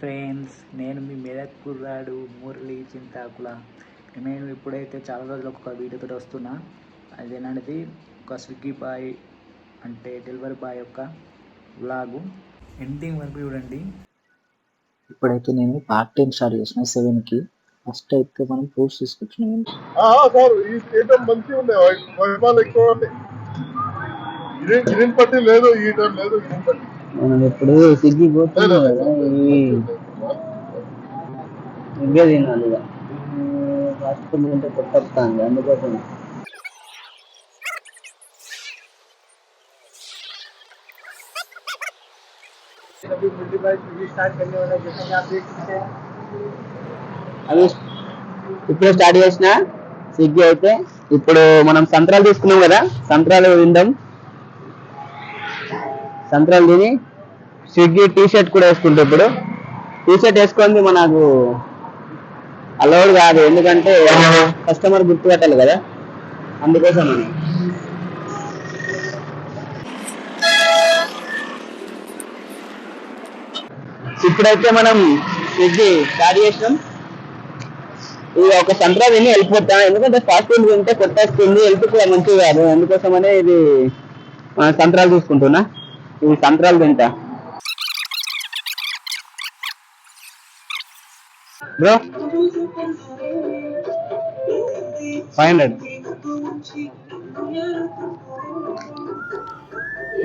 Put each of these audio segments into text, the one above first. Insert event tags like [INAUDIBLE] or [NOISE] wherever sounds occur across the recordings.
Friends నేను మీ మెదక్ కుర్రాడు మురళి చింతాకుల. నేను ఇప్పుడైతే చాలా రోజులకు ఒక వీడియోతో వస్తున్నా. అదేనది ఒక స్విగ్గీ బాయ్ అంటే డెలివరీ బాయ్ యొక్క బ్లాగు ఎండింగ్ వరకు చూడండి. ఇప్పుడైతే నేను పార్ట్ టైం స్టార్ట్ చేసిన సెవెన్కి ఫస్ట్ అయితే మనం ప్రూఫ్స్ తీసుకొచ్చినాం సార్ ఈ మంచిగా ఉన్నాయి. వైఫాలు ఎక్కువ పట్టి లేదు ఈ టైం లేదు పట్టి మనం ఇప్పుడు స్విగ్గీ పోతున్నాం కదా ఇవి ఇవే తినాలి ఇక. ఫాస్ట్ ఫుడ్ అందుకోసం. అది ఇప్పుడే స్టార్ట్ చేసిన? స్విగ్గీ అయితే ఇప్పుడు మనం సంత్రాలు తీసుకున్నాం కదా సంత్రాలు తిందాం. సంత్రాలు తిని స్విగ్గీ టీ షర్ట్ కూడా వేసుకుంటే ఇప్పుడు. టీ షర్ట్ వేసుకుంది మనకు అలౌడ్ కాదు. ఎందుకంటే కస్టమర్ గుర్తుపెట్టాలి కదా. అందుకోసం అని. ఇప్పుడైతే మనం స్విగ్గీ స్టార్ట్ చేసినాం. ఇది ఒక సంత్రా తిని వెళ్ళిపోతాం. ఎందుకంటే ఫాస్ట్ ఫుడ్ తింటే కొట్టేస్తుంది. హెల్త్ కూడా మంచిది కాదు. అందుకోసమనే ఇది మన సంత్రాలు చూసుకుంటున్నా. ఇది సంత్రాలు తింటా. బ్రో? Five hundred.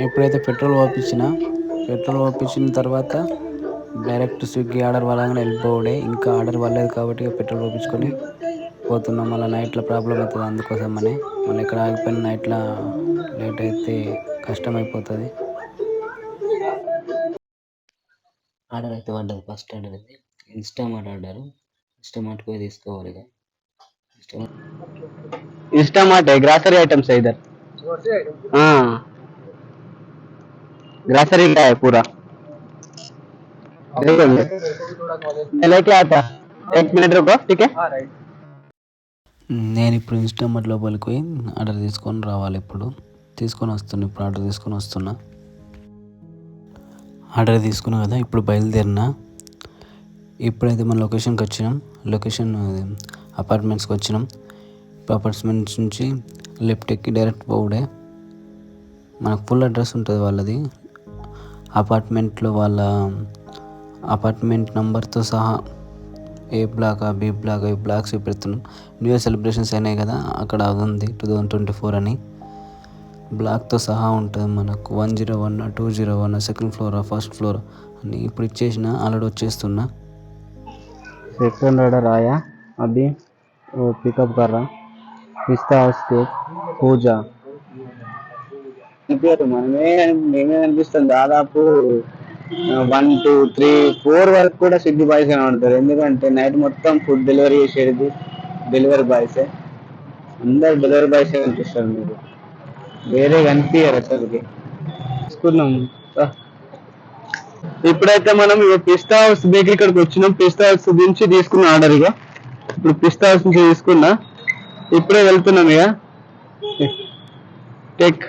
ఎప్పుడైతే పెట్రోల్ పంపించిన పెట్రోల్ పంపించిన తర్వాత డైరెక్ట్ స్విగ్గీ ఆర్డర్ వాళ్ళగానే వెళ్ళిపోవడే. ఇంకా ఆర్డర్ వాళ్ళలేదు కాబట్టి పెట్రోల్ పంపించుకొని పోతున్నాం. మళ్ళీ నైట్లో ప్రాబ్లం అవుతుంది అందుకోసం అని మళ్ళీ ఇక్కడ ఆగిపోయిన నైట్లో లేట్ అయితే కష్టం అయిపోతుంది ఆర్డర్ అయితే పడ్డది. ఫస్ట్ ఆర్డర్ అయితే ఇన్స్టామార్ట్ ఆర్డర్ ఇన్స్టామార్ట్ పోయి తీసుకోవాలి ఇక ఇన్స్టామార్ట్ ఇన్స్టామార్ట్ గ్రాసరీ ఐటమ్స్ है इधर हाँ ग्रासरी का है पूरा देखो ये। मैं लेके आता एक मिनट रुको ठीक है నేను ఇప్పుడు ఇన్స్టామార్ట్ లోపలికి పోయి ఆర్డర్ తీసుకొని రావాలి ఇప్పుడు తీసుకొని వస్తున్నా ఇప్పుడు ఆర్డర్ తీసుకొని వస్తున్నా ఆర్డర్ తీసుకున్నా కదా ఇప్పుడు బయలుదేరినా ఇప్పుడైతే మన లొకేషన్కి వచ్చినాం. లొకేషన్ అపార్ట్మెంట్స్కి వచ్చినాం. అపార్ట్మెంట్స్ నుంచి లెఫ్ట్ ఎక్కి డైరెక్ట్ పోవుడే. మనకు ఫుల్ అడ్రస్ ఉంటుంది వాళ్ళది. అపార్ట్మెంట్లో వాళ్ళ అపార్ట్మెంట్ నెంబర్తో సహా ఏ బ్లాక్ బి బ్లాక్ ఈ బ్లాక్స్ చూపెడుతున్నాం న్యూ ఇయర్ సెలబ్రేషన్స్ అయినాయి కదా అక్కడ అది ఉంది టూ థౌజండ్ ట్వంటీ ఫోర్ అని. బ్లాక్తో సహా ఉంటుంది మనకు. One zero one two zero one second floor first floor అని ఇప్పుడు ఇచ్చేసిన ఆల్రెడీ వచ్చేస్తున్నా. सेकंड ऑर्डर आया अभी वो पिकअप कर रहा पिस्ता हाउस केक పూజా పేరు మనమే మేమే అనిపిస్తుంది దాదాపు వన్ టూ త్రీ ఫోర్ వరకు కూడా స్విగ్గీ బాయ్స్ కనబడతారు ఎందుకంటే నైట్ మొత్తం ఫుడ్ డెలివరీ చేసేది డెలివరీ బాయ్సే అందరు డెలివరీ బాయ్సే కనిపిస్తారు మీరు వేరే కనిపించారు అసలుకి తీసుకున్నాం రా. ఇప్పుడైతే మనం పిస్తా హౌస్ బేకరీ ఇక్కడికి వచ్చినాం. పిస్తా హౌస్ నుంచి తీసుకున్న ఆర్డర్ ఇక ఇప్పుడు పిస్తా హౌస్ నుంచి తీసుకున్నా. ఇప్పుడే వెళ్తున్నాం ఇక టెక్.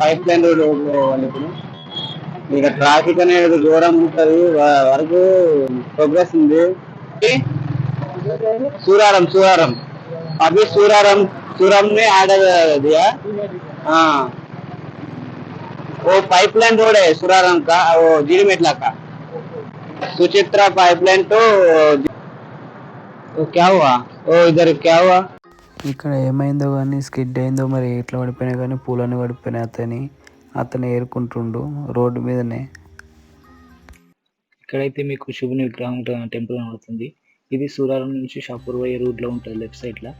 పైప్ లైన్ రోడ్ ఇప్పుడు. ఇక ట్రాఫిక్ అనేది దూరం ఉంటుంది. వరకు ప్రోగ్రెస్ ఉంది. సూరారం సూరారం. అవి సూరారం సూరంని ఆర్డర్ అది वो पाइपलाइन रोड है सुराराम का वो जीडीमेटला का सुचित्रा पाइपलाइन तो तो क्या हुआ वो इधर क्या हुआ ఇక్కడ ఏమైందో కానీ స్కిడ్ అయిందో మరి ఎట్లా పడిపోయినా కానీ పూలన్నీ పడిపోయినాయి అతని అతను ఏరుకుంటుండు రోడ్డు మీదనే ఇక్కడైతే మీకు శివుని విగ్రహం టెంపుల్ కనబడుతుంది ఇది సూరారం నుంచి షాపూర్ పోయే రూట్లో ఉంటుంది లెఫ్ట్ సైడ్లో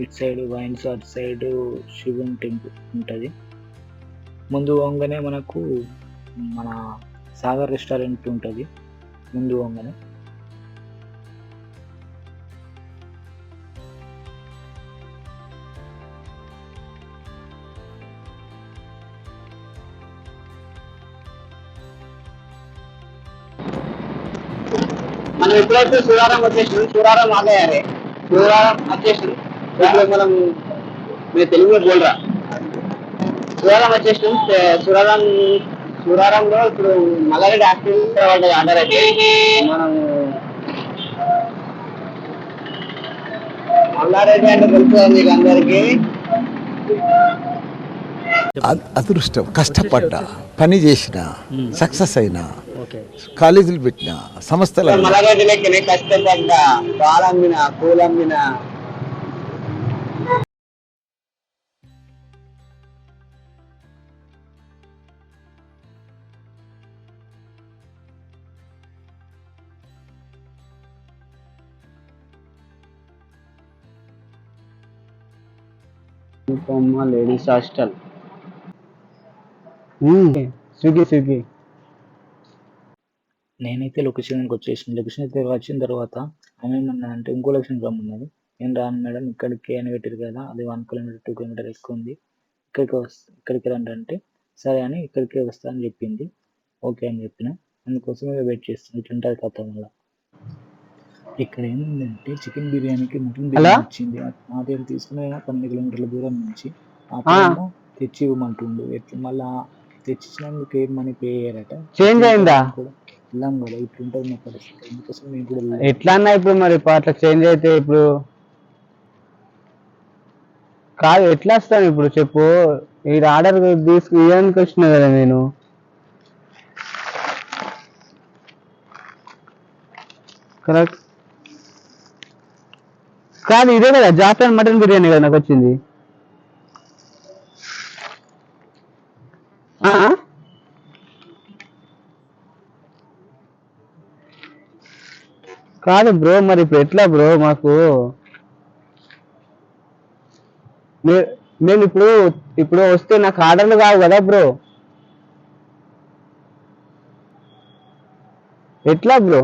ఇటు సైడ్ వైన్స్ అటు సైడ్ శివుని టెంపుల్ ఉంటుంది ముందు వంగనే మనకు మన సాగర్ రెస్టారెంట్ ఉంటుంది. ముందు వంగనే. మనం ఎప్పుడైతే సూరారం వచ్చేసి సూరారం ఆలయాలే సూరారం వచ్చేసి ఇప్పుడు మనం మీరు తెలుగులో బోల్రా. సూరారం వచ్చేసినాం సూరారం సూరారంలో ఇప్పుడు మల్లారెడ్డి యాక్టివ్ పడ్డది ఆర్డర్ అయితే మనం మల్లారెడ్డి అంటే తెలుసు మీకు అందరికి. అద్- అదృష్టం. కష్టపడ్డా పని చేసిన సక్సెస్ అయినా ఓకే. కాలేజీలు పెట్టిన సంస్థలు లెక్కనే కష్టపడ్డా పాలమ్మిన పూలమ్మిన లేడీస్ హాస్టల్. Swiggy Swiggy. నేనైతే లొకేషన్కి వచ్చేసిన. లొకేషన్ అయితే వచ్చిన తర్వాత ఆమె ఏమన్నా అంటే ఇంకో లొకేషన్ రమ్మన్నది. నేను రాను మేడం ఇక్కడికి అని పెట్టారు కదా అది వన్ కిలోమీటర్ టూ కిలోమీటర్ ఎక్కువ ఉంది. ఇక్కడికి వస్తా ఇక్కడికి రండి అంటే సరే అని ఇక్కడికే వస్తా అని చెప్పింది. ఓకే అని చెప్పిన. అందుకోసమే వెయిట్ చేస్తాను ఇట్లా ఉంటుంది కథ మళ్ళీ. ఇక్కడ ఏముందంటే చికెన్ బిర్యానీకి మటన్? బిర్యానీ వచ్చింది మా దగ్గర తీసుకునే పన్నెండు కిలోమీటర్ల దూరం నుంచి తెచ్చి ఇవ్వమంటుండు. ఎట్లా మళ్ళా తెచ్చిచ్చినందుకు ఏం మనీ పే అయ్యారట చేంజ్ అయిందా? వెళ్ళాం కదా ఇప్పుడు ఉంటుంది మా పరిస్థితి. అందుకోసం నేను కూడా. ఎట్లా అన్నా ఇప్పుడు మరి అట్లా చేంజ్ అయితే ఇప్పుడు కాదు ఎట్లా వస్తాను ఇప్పుడు చెప్పు? ఈ ఆర్డర్ తీసుకు ఇవ్వడానికి వచ్చిన కదా నేను. కరెక్ట్. కాదు ఇదే కదా జాఫ్రాన్ మటన్ బిర్యానీ కదా నాకు వచ్చింది. ఆ? కాదు బ్రో మరి ఇప్పుడు ఎట్లా బ్రో మాకు? నేను మేము ఇప్పుడు ఇప్పుడు వస్తే నాకు ఆర్డర్లు కావు కదా బ్రో. ఎట్లా బ్రో?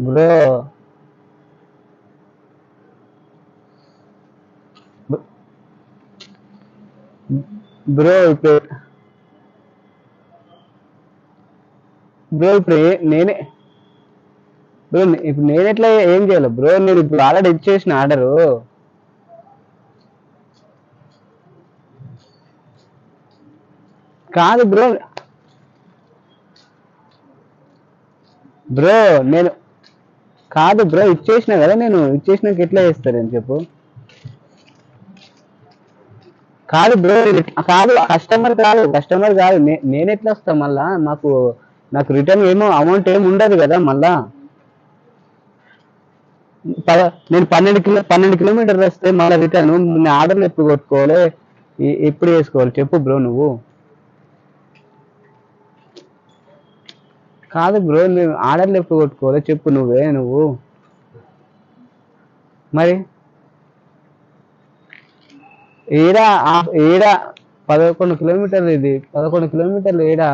బ్రో బ్రో ఇప్పుడు బ్రో ఇప్పుడు నేనే బ్రో ఇప్పుడు నేను ఎట్లా ఏం చేయాలి? బ్రో నేను ఇప్పుడు ఆల్రెడీ ఇచ్చేసిన ఆర్డరు కాదు బ్రో బ్రో నేను కాదు బ్రో ఇచ్చేసిన కదా నేను ఇచ్చేసినాక ఎట్లా చేస్తారని చెప్పు? కాదు బ్రో కాదు కస్టమర్ కాదు కస్టమర్ కాదు. నేను ఎట్లా వస్తా మళ్ళా? నాకు నాకు రిటర్న్ ఏమో అమౌంట్ ఏమి ఉండదు కదా మళ్ళా? నేను పన్నెండు కిలో పన్నెండు కిలోమీటర్లు వస్తే మళ్ళీ రిటర్న్ నేను ఆర్డర్లు ఎప్పుడు కొట్టుకోవాలి? ఎప్పుడు వేసుకోవాలి? చెప్పు బ్రో నువ్వు. కాదు బ్రో నేను ఆర్డర్లు ఎప్పుడు కొట్టుకోవాలి చెప్పు నువ్వే నువ్వు. మరి? ఏడా ఆ- ఏడా? పదకొండు కిలోమీటర్లు ఇది. పదకొండు కిలోమీటర్లు ఏడా?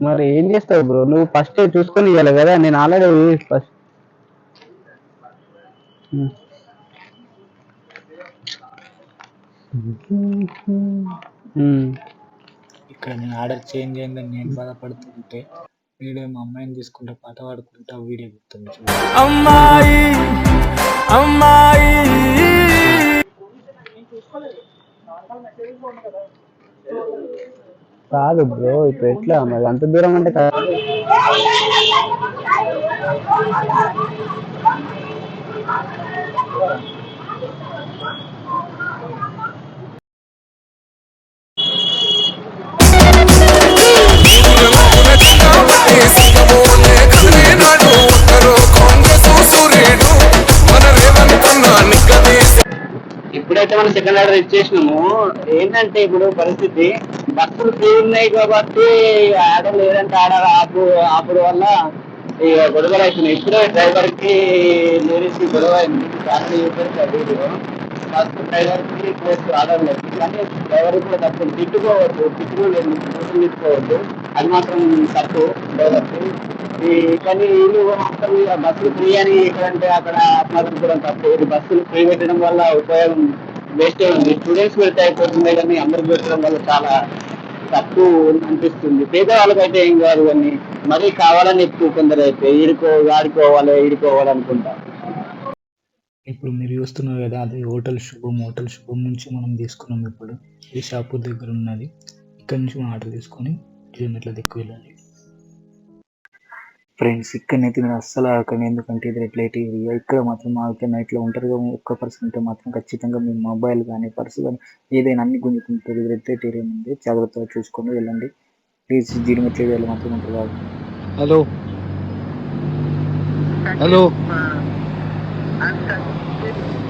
మరి ఏం చేస్తావు బ్రో? నువ్వు ఫస్ట్ చూసుకొని ఇవ్వాలి కదా నేను ఆల్రెడీ ఫస్ట్ ఇక్కడ నేను ఆర్డర్ చేంజ్ అయిందని నేను బాధపడుతుంటే వీడియో మా అమ్మాయిని తీసుకుంటే పాట పాడుకుంటా వీడియో గుర్తుంది కాదు బ్రో ఇప్పుడు ఎట్లా? మరి అంత దూరం అంటే కాదు. ఇప్పుడైతే మనం సెకండ్ ఆర్డర్ ఇచ్చేసినాము. ఏంటంటే ఇప్పుడు పరిస్థితి? బస్సులు ఫ్రీ ఉన్నాయి కాబట్టి ఆర్డర్ లేదంటే ఆడ ఆపు ఆపుడు వల్ల ఇక గొడవలు అవుతున్నాయి. ఇప్పుడే డ్రైవర్కి లేడీస్కి గొడవ అయింది. ఫ్యామిలీ యూజర్కి అది బస్ డ్రైవర్కి ప్లస్ ఆర్డర్ లేదు. కానీ డ్రైవర్ కూడా తప్పు తిట్టుకోవద్దు తిట్టుకోలేదు బస్సులు తిట్టుకోవద్దు అది మాత్రం తప్పు. డ్రైవర్కి కానీ వీళ్ళు మాత్రం ఇక బస్సులు ఫ్రీ అని ఎక్కడంటే అక్కడ మాత్రం కూడా తప్పు. ఇది బస్సులు ఫ్రీ పెట్టడం వల్ల ఉపయోగం వేస్ట్ స్టూడెంట్స్ పెడితే అయిపోతుంది కానీ అందరికి పెట్టడం వల్ల చాలా తక్కువ అనిపిస్తుంది. అయితే ఏం కాదు కానీ మరీ కావాలని ఎక్కువ కొందరు అయితే ఈడుకో ఆడుకోవాలి ఈడుకోవాలి అనుకుంటా ఇప్పుడు మీరు చూస్తున్నారు కదా అది హోటల్ శుభం. హోటల్ శుభం నుంచి మనం తీసుకున్నాం ఇప్పుడు. ఈ షాపు దగ్గర ఉన్నది. ఇక్కడ నుంచి మనం ఆర్డర్ తీసుకొని కిలోమీటర్ల దిక్కు వెళ్ళాలి. ఫ్రెండ్స్ ఇక్కడనైతే మీరు అస్సలు ఆగకండి ఎందుకంటే ఇది రెడ్ లైట్ ఏరియా ఇక్కడ మాత్రం ఆగితే నైట్లో ఉంటారు కదా ఒక్క పర్సన్ ఉంటే మాత్రం ఖచ్చితంగా మీ మొబైల్ కానీ పర్స్ కానీ ఏదైనా అన్ని గుంజుకుంటుంది ఇది రెడ్ లైట్ ఏరియా ఉంది జాగ్రత్తగా చూసుకొని వెళ్ళండి ప్లీజ్ జీడిమెట్ల ఏరియాలో మాత్రం ఉంటారు కాదు हेलो हेलो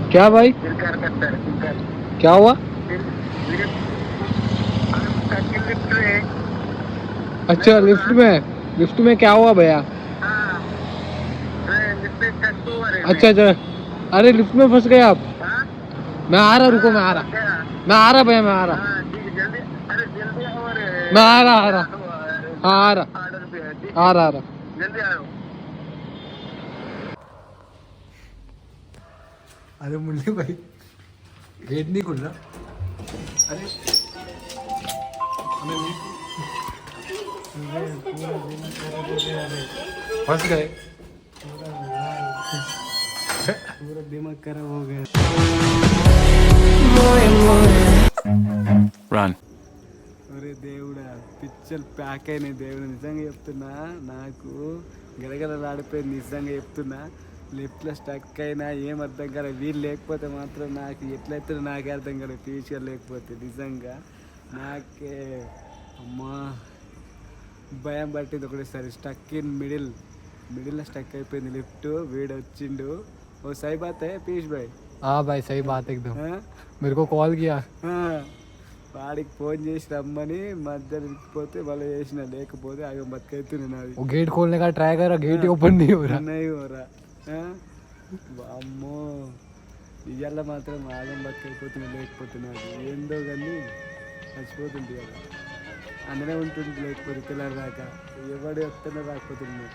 क्या भाई क्या हुआ अच्छा लिफ्ट में लिफ्ट में क्या हुआ भैया अच्छा अच्छा। अरे लिफ्ट में फंस गए आप? मैं आ रहा रुको मैं आ रहा। मैं आ रहा भैया मैं आ रहा। मैं आ रहा आ रहा। हाँ आ रहा। आ रहा आ रहा। अरे मुन्नी भाई गेट नहीं खुल रहा। अरे फंस गए। ఒరే దేవుడా పిచ్చలు ప్యాక్ అయినాయి దేవుడు నిజంగా చెప్తున్నా నాకు గడగడలాడిపోయింది నిజంగా చెప్తున్నా. లెఫ్ట్లో స్టక్ అయినా ఏం అర్థం కాలే వీళ్ళు లేకపోతే మాత్రం నాకు ఎట్లయితే నాకే అర్థం కాదు ఫ్యూచర్ లేకపోతే నిజంగా నాకే అమ్మా. భయం పట్టింది ఒకటేసారి స్టక్ ఇన్ మిడిల్ మిడిల్లో స్టక్ అయిపోయింది లిఫ్ట్ వీడు వచ్చిండు ఓ సై బాత్ పీయూష్ భాయ్ हाँ भाई सही बात एकदम ఆ? मेरे को कॉल किया ఆ, వాడికి ఫోన్ చేసి రమ్మని మధ్యలో ఇరికిపోతే వాళ్ళు చేసిన లేకపోతే ఆగం బతికైతుంది నాది वो गेट खोलने का ट्राई करा गेट ही ओपन नहीं हो रहा ఉన్నాయి ఓరా ఆ? అమ్మో ఇవాళ మాత్రం ఆగం బతికైపోతుంది లేకపోతే నాది ఏందో కానీ చచ్చిపోతుంది కదా అందులో ఉంటుంది లేకపోతే పిల్లలు దాకా ఎవడు వస్తేనే రాకపోతుంది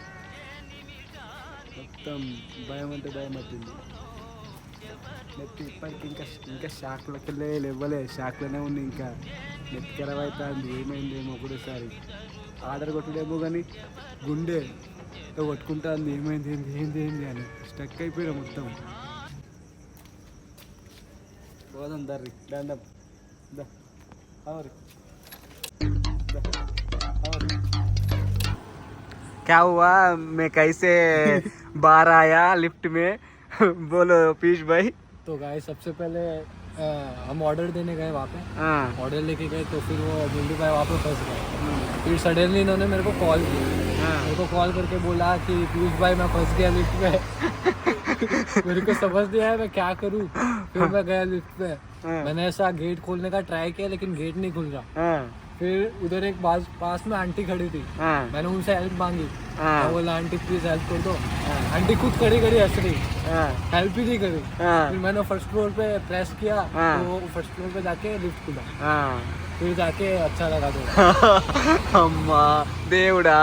మొత్తం భయం అంటే భయం పట్టింది నెత్తి ఇప్పటికి ఇంకా ఇంకా షాక్లోకి వెళ్ళే ఇవ్వలే షాక్లోనే ఉంది ఇంకా. నెత్తి ఖరాబ్ అవుతుంది ఏమైందేమో ఒకటేసారి. ఆర్డర్ కొట్టడేమో కానీ గుండె కొట్టుకుంటా కొట్టుకుంటుంది. ఏమైంది ఏంది ఏంది ఏంది అని స్టక్ అయిపోయినా మొత్తం. పోదాం దర్రి దండం దా అవరు क्या हुआ? मैं कैसे बाहर आया लिफ्ट में? [LAUGHS] बोलो पीयूष भाई। तो गाय सबसे पहले अ, हम ऑर्डर देने गए वहाँ पे। हाँ। ऑर्डर लेके गए तो फिर वो मुंडू भाई वहाँ पे फंस गए। फिर सडनली इन्होंने मेरे को कॉल किया। हाँ। मेरे को कॉल करके बोला कि पीयूष भाई मैं फंस गया लिफ्ट में [LAUGHS] मेरे को समझ नहीं आया मैं क्या करूँ? फिर मैं गया लिफ्ट में हाँ। मैंने ऐसा गेट खोलने का ट्राई किया लेकिन गेट नहीं खुल रहा। हाँ। फिर उधर एक पास पास में आंटी खड़ी थी हाँ मैंने उनसे हेल्प मांगी हाँ। मैं बोला आंटी प्लीज हेल्प कर दो आंटी खुद खड़ी खड़ी हंस रही हाँ हेल्प ही नहीं करी हाँ फिर मैंने फर्स्ट फ्लोर पे प्रेस किया हाँ। तो फर्स्ट फ्लोर पे जाके लिफ्ट खुला हाँ फिर जाके अच्छा लगा तो అమ్మా దేవుడా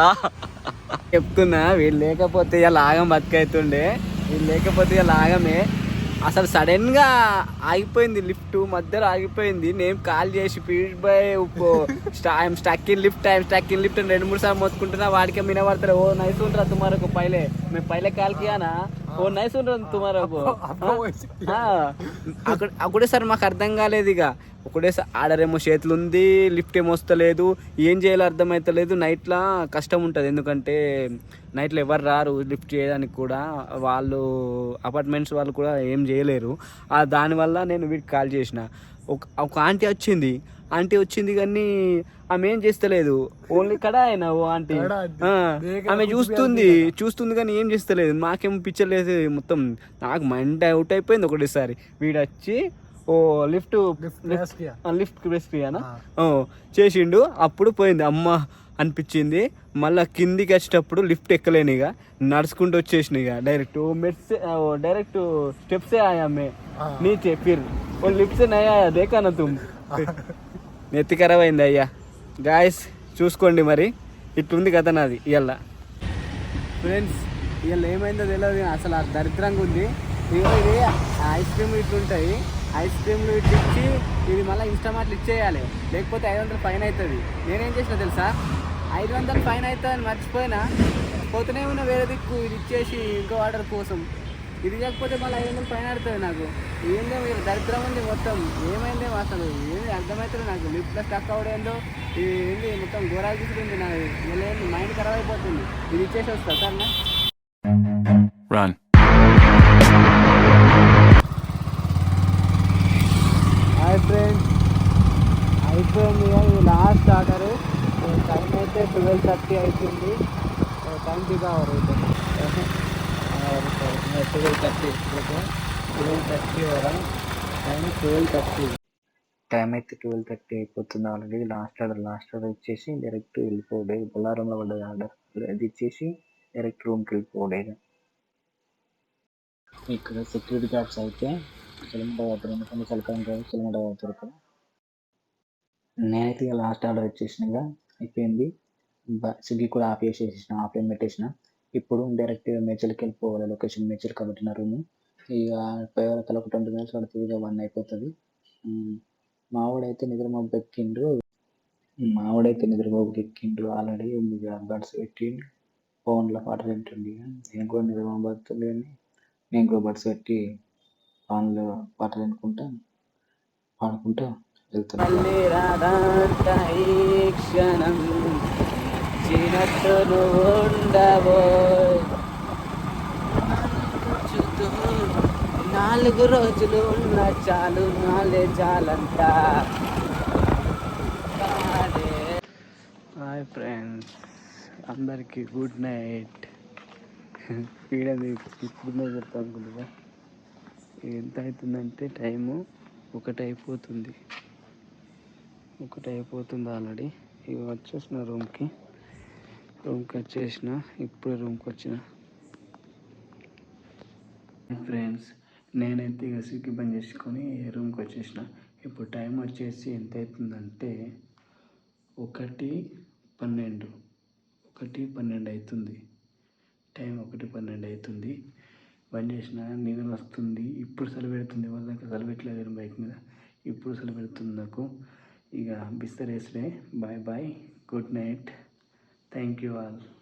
చెప్తున్నా వీళ్ళు లేకపోతే ఇలా ఆగం బతికైతుండే వీళ్ళు లేకపోతే ఇలా ఆగమే అసలు సడన్గా ఆగిపోయింది లిఫ్ట్ మధ్యలో ఆగిపోయింది. నేను కాల్ చేసి పీడ్ by I'm stuck in lift I'm stuck in lift అని రెండు మూడు సార్లు మొత్తుకుంటున్నా. వాడికే పడతారు ఓ నైస్ ఉంటారా ఒక పైలే. మేము పైలే కాల్కియానా ఓ నైస్ ఉంటారు అక్కడ అక్కడే సార్ మాకు అర్థం కాలేదు ఇక. ఒకటేసారి ఆడరేమో చేతులు ఉంది లిఫ్ట్ ఏమో వస్తలేదు ఏం చేయాలో అర్థమవుతలేదు నైట్లో కష్టం ఉంటుంది ఎందుకంటే నైట్లో ఎవరు రారు లిఫ్ట్ చేయడానికి కూడా వాళ్ళు అపార్ట్మెంట్స్ వాళ్ళు కూడా ఏం చేయలేరు. ఆ దానివల్ల నేను వీడికి కాల్ చేసిన. ఒక ఒక ఆంటీ వచ్చింది. ఆంటీ వచ్చింది కానీ ఆమె ఏం చేస్తలేదు. ఓన్లీ కడా అయినా ఓ ఆంటీ. ఆమె చూస్తుంది చూస్తుంది కానీ ఏం చేస్తలేదు. మాకేమో పిక్చర్ లేదు. మొత్తం నాకు మైండ్ అవుట్ అయిపోయింది ఒకటేసారి. వీడు వచ్చి ఓ లిఫ్ట్ లిఫ్ట్ ప్రెస్ ఓ చేసిండు. అప్పుడు పోయింది. అమ్మ అనిపించింది. మళ్ళీ కిందికి వచ్చేటప్పుడు లిఫ్ట్ ఎక్కలేని ఇక నడుచుకుంటూ వచ్చేసిన ఇక డైరెక్ట్ మెట్స్ డైరెక్ట్ స్టెప్సే ఆయా మే? నీచే ఓ లిఫ్ట్స్ అయ్యా దేకానా తుమ్ నెత్తి ఖరాబ్ అయింది అయ్యా. గాయస్ చూసుకోండి మరి. ఇట్లుంది కథ నాది. ఇవాళ ఫ్రెండ్స్ ఇవాళ ఏమైందో తెలియదు అసలు దరిద్రంగా ఉంది. ఇది ఐస్ క్రీమ్ ఇట్లుంటాయి. ఐస్ క్రీమ్లు ఇట్లా ఇచ్చి ఇది మళ్ళీ ఇన్స్టామార్ట్లు ఇచ్చేయాలి. లేకపోతే ఐదు వందలు ఫైన్ అవుతుంది. నేనేం చేసిన తెలుసా? ఐదు వందలు ఫైన్ అవుతుందని మర్చిపోయినా పోతూనే ఉన్న వేరే దిక్కు ఇది ఇచ్చేసి ఇంకో ఆర్డర్ కోసం. ఇది లేకపోతే మళ్ళీ ఐదు వందలు ఫైన్ ఆడుతుంది నాకు. ఏందో మీరు దరిద్రం ఉంది మొత్తం. ఏమైందే అసలు? ఏమి అర్థమవుతుంది నాకు. లిఫ్ట్లో స్టక్ అవడేందో ఇది ఏంది? మొత్తం ఘోరాలు తీసుకుంది నాకు మళ్ళీ మైండ్ ఖరాబ్ అయిపోతుంది. ఇది ఇచ్చేసి వస్తా సరేనా? Run. హాయ్ ఫ్రెండ్స్ అయిపోయింది ఇది లాస్ట్ ఆర్డర్ టైం అయితే ట్వెల్వ్ థర్టీ అవుతుంది టైం దిగావరు ట్వెల్వ్ థర్టీ ట్వెల్వ్ థర్టీ వరా. టైం ట్వెల్వ్ థర్టీ టైం అయితే ట్వెల్వ్ థర్టీ అయిపోతుంది already last order last order ఇచ్చేసి డైరెక్ట్ వెళ్ళిపోడే బొల్లారంలో పడ్డది ఆర్డర్ అది ఇచ్చేసి డైరెక్ట్ రూమ్కి వెళ్ళిపోడే ఇక్కడ సెక్యూరిటీ గార్డ్స్ అయితే చిలమట పోతారు ఎందుకంటే చలికాలం ఇక్కడ. నేనైతే లాస్ట్ ఆర్డర్ ఇచ్చేసినాక అయిపోయింది. స్విగ్గీ కూడా ఆఫ్ చేసేసిన ఆఫ్లైన్ పెట్టేసిన. ఇప్పుడు డైరెక్ట్గా మేచల్కి వెళ్ళిపోవాలి. లొకేషన్ మేచల్ కాబట్టి నా రూమ్. ఇక పోయే వరకు ఒక ట్వంటీ మినిట్స్ పడుతుంది ఇక వన్ అయిపోతుంది. ఉమ్, మావాడైతే నిద్రమబ్బు ఎక్కిండ్రు మావాడైతే నిద్రమబ్బుకి ఎక్కిండ్రు ఆల్రెడీ ఇక బడ్స్ పెట్టి ఫోన్లో పాట వింటుండే నేను కూడా నిద్రమబ్బు వస్తుంది కానీ నేను కూడా బడ్స్ పెట్టి ఫోన్లో పాటలు వినుకుంటా పాడుకుంటా వెళ్తున్నాను నాలుగు రోజులు ఉన్న చాలు నాలే చాలంట హాయ్ ఫ్రెండ్స్ అందరికీ గుడ్ నైట్. [LAUGHS] వీడది ఇప్పుడు చెప్తాను అనుకుంటున్నా ఎంత అవుతుందంటే టైము ఒకటి అయిపోతుంది ఒకటి అయిపోతుంది ఆల్రెడీ. ఇవి వచ్చేసిన రూమ్కి. రూమ్కి వచ్చేసిన ఇప్పుడే రూమ్కి వచ్చిన ఫ్రెండ్స్ నేనైతే ఇక స్విగ్గీ బంద్ చేసుకొని రూమ్కి వచ్చేసిన ఇప్పుడు టైం వచ్చేసి ఎంత అవుతుందంటే ఒకటి పన్నెండు. ఒకటి పన్నెండు అవుతుంది టైం ఒకటి పన్నెండు అవుతుంది బంద్ చేసిన నిద్ర వస్తుంది. ఇప్పుడు సెలవు పెడుతుంది. వాళ్ళ దాకా సెలవు పెట్టలేదు బైక్ మీద. ఇప్పుడు సెలవు పెడుతుంది నాకు. ఇక బిస్తరేసుడే bye bye good night thank you all